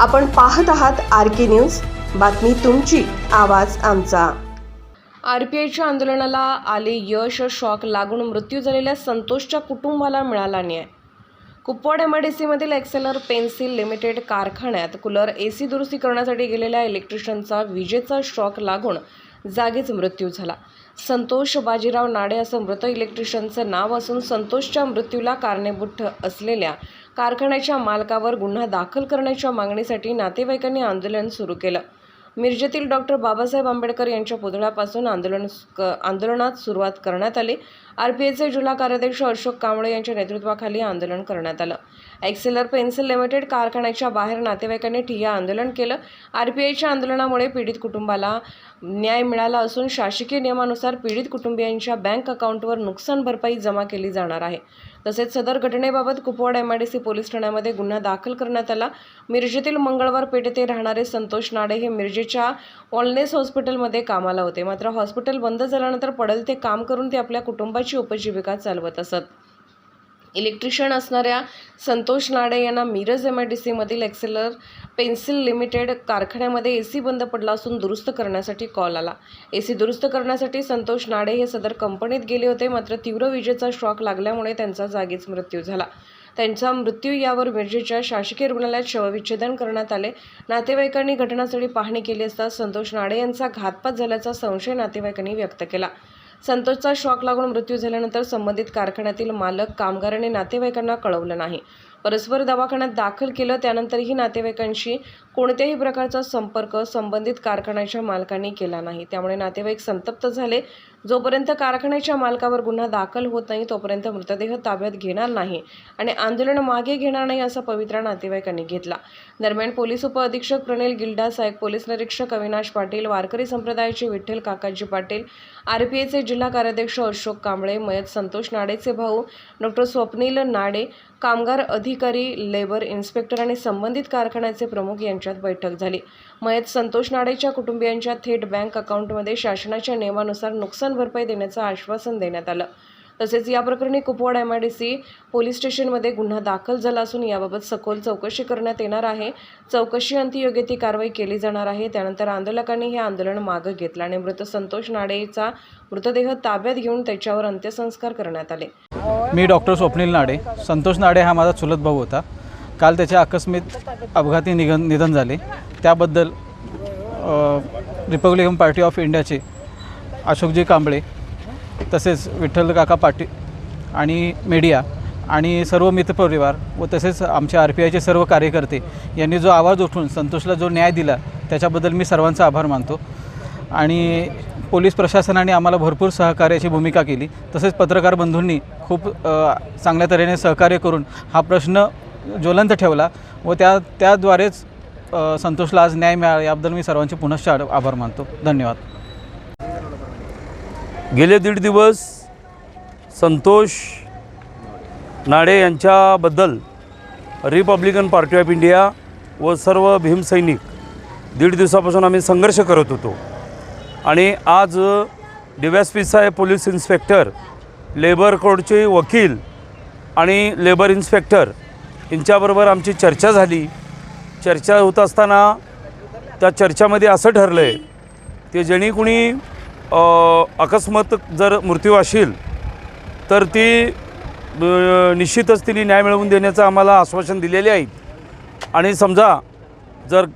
आपण पाहत आहात आर के न्यूज. बातमी तुमची आवाज आमचा. आर पी आयच्या आंदोलनाला आले यश शॉक लागून मृत्यू झालेल्या संतोषच्या कुटुंबाला मिळाला न्याय. कुपवाड एम आय डी सीमधील एक्सेलर पेन्सिल लिमिटेड कारखान्यात कूलर ए सी दुरुस्ती करण्यासाठी गेलेल्या इलेक्ट्रिशियनचा विजेचा शॉक लागून जागीच मृत्यू झाला. संतोष बाजीराव नाडे असं मृत इलेक्ट्रिशियनचं नाव असून संतोषच्या मृत्यूला कारणीभूत असलेल्या कारखान्याच्या मालकावर गुन्हा दाखल करण्याच्या मागणीसाठी नातेवाईकांनी आंदोलन सुरू केलं. मिरजेतील डॉक्टर बाबासाहेब आंबेडकर यांच्या पुतळ्यापासून आंदोलन क- आंदोलनात सुरुवात करण्यात आली. आर पी आयचे जिल्हा कार्याध्यक्ष अशोक कांबळे यांच्या नेतृत्वाखाली आंदोलन करण्यात आलं. एक्सेलर पेन्सिल लिमिटेड कारखान्याच्या बाहेर नातेवाईकांनी ठिय्या आंदोलन केलं. आर पी आयच्या आंदोलनामुळे पीडित कुटुंबाला न्याय मिळाला असून शासकीय नियमानुसार पीडित कुटुंबियांच्या बँक अकाउंटवर नुकसान भरपाई जमा केली जाणार आहे. तसेच सदर घटनेबाबत कुपवाड एमआयडीसी पोलीस ठाण्यामध्ये गुन्हा दाखल करण्यात आला. मिरजेतील मंगळवार पेठ येथे राहणारे संतोष नाडे हे मिरजेच्या ऑलनेस हॉस्पिटलमध्ये कामाला होते. मात्र हॉस्पिटल बंद झाल्यानंतर पडेल ते काम करून ते आपल्या कुटुंबाची उपजीविका चालवत असत. इलेक्ट्रिशियन असणाऱ्या संतोष नाडे यांना मिरज एम आय डी सीमधील एक्सेलर पेन्सिल लिमिटेड कारखान्यामध्ये ए सी बंद पडला असून दुरुस्त करण्यासाठी कॉल आला. ए सी दुरुस्त करण्यासाठी संतोष नाडे हे सदर कंपनीत गेले होते. मात्र तीव्र विजेचा शॉक लागल्यामुळे त्यांचा जागीच मृत्यू झाला. त्यांचा मृत्यू यावर मिरजेच्या शासकीय रुग्णालयात शवविच्छेदन करण्यात आले. नातेवाईकांनी घटनास्थळी पाहणी केली असता संतोष नाडे यांचा घातपात झाल्याचा संशय नातेवाईकांनी व्यक्त केला. संतोषचा शॉक लागून मृत्यू झाल्यानंतर संबंधित कारखान्यातील मालक कामगारांनी नातेवाईकांना कळवलं नाही. परस्पर दवाखान्यात दाखल केलं त्यानंतरही नातेवाईकांशी कोणत्याही प्रकारचा संपर्क संबंधित कारखान्याच्या मालकांनी केला नाही. त्यामुळे नातेवाईक संतप्त झाले. जोपर्यंत कारखान्याच्या मालकावर गुन्हा दाखल होत नाही तोपर्यंत मृतदेह ताब्यात घेणार नाही आणि आंदोलन मागे घेणार नाही असा पवित्रा नातेवाईकांनी घेतला. दरम्यान पोलीस उपअधीक्षक प्रणेल गिल्डा साहेब पोलीस निरीक्षक अविनाश पाटील वारकरी संप्रदायाचे विठ्ठल काकाजी पाटील आरपीआयचे जिल्हा कार्याध्यक्ष अशोक कांबळे मयत संतोष नाडेचे भाऊ डॉक्टर स्वप्नील नाडे कामगार अधिकारी लेबर इन्स्पेक्टर आणि संबंधित कारखान्याचे प्रमुख यांच्यात बैठक झाली. मयत संतोष नाडेच्या कुटुंबियांच्या थेट बँक अकाउंटमध्ये शासनाच्या नियमानुसार नुकसान भरपाई देण्याचं आश्वासन देण्यात आलं. तसेच या प्रकरणी Kupwad M I D C police स्टेशनमध्ये गुन्हा दाखल झाला असून याबाबत सखोल चौकशी करण्यात येणार आहे. चौकशी अंती योग्य ती कारवाई केली जाणार आहे. त्यानंतर आंदोलकांनी हे आंदोलन मागं घेतलं आणि मृत संतोष नाडेचा मृतदेह ताब्यात घेऊन त्याच्यावर अंत्यसंस्कार करण्यात आले. मी डॉक्टर स्वप्नील नाडे. संतोष नाडे हा माझा चुलत भाऊ होता. काल त्याचे आकस्मिक अपघाती निधन निधन झाले. त्याबद्दल रिपब्लिकन पार्टी ऑफ इंडियाचे अशोकजी कांबळे तसेच विठ्ठल काका पाटील आणि मीडिया आणि सर्व मित्रपरिवार व तसेच आमच्या आर पी आयचे सर्व कार्यकर्ते यांनी जो आवाज उठून संतोषला जो न्याय दिला त्याच्याबद्दल मी सर्वांचा आभार मानतो. आणि पोलीस प्रशासनाने आम्हाला भरपूर सहकार्याची भूमिका केली. तसेच पत्रकार बंधूंनी खूप चांगल्या तऱ्हेने सहकार्य करून हा प्रश्न ज्वलंत ठेवला व त्या त्याद्वारेच संतोषला आज न्याय मिळाला. याबद्दल मी सर्वांचे पुनश्च आभार मानतो. धन्यवाद. गेले दीड दिवस संतोष नाडे यांच्याबद्दल रिपब्लिकन पार्टी ऑफ इंडिया व सर्व भीमसैनिक दीड दिवसापासून आम्ही संघर्ष करत होतो. आणि आज डी साहेब पोलीस इन्स्पेक्टर लेबर कोडचे वकील आणि लेबर इन्स्पेक्टर यांच्याबरोबर आमची चर्चा झाली. चर्चा होत असताना त्या चर्चामध्ये असं ठरलं आहे की जेणे कुणी अकस्मात जर मृत्यू असेल तर ती निश्चितच तिने न्याय मिळवून देण्याचं आम्हाला आश्वासन दिलेले आहे. आणि समजा जर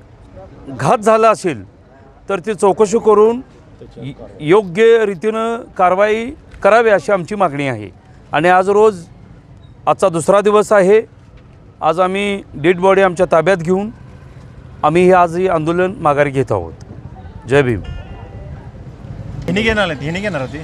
घात झाला असेल तर ती चौकशी करून योग्य रीतीनं कारवाई करावी अशी आमची मागणी आहे. आणि आज रोज आजचा दुसरा दिवस आहे. आज आम्ही डेड बॉडी आमच्या ताब्यात घेऊन आम्ही हे आज हे आंदोलन माघारी घेत आहोत. जय भीम. हिने घेणार हिने घेणार होती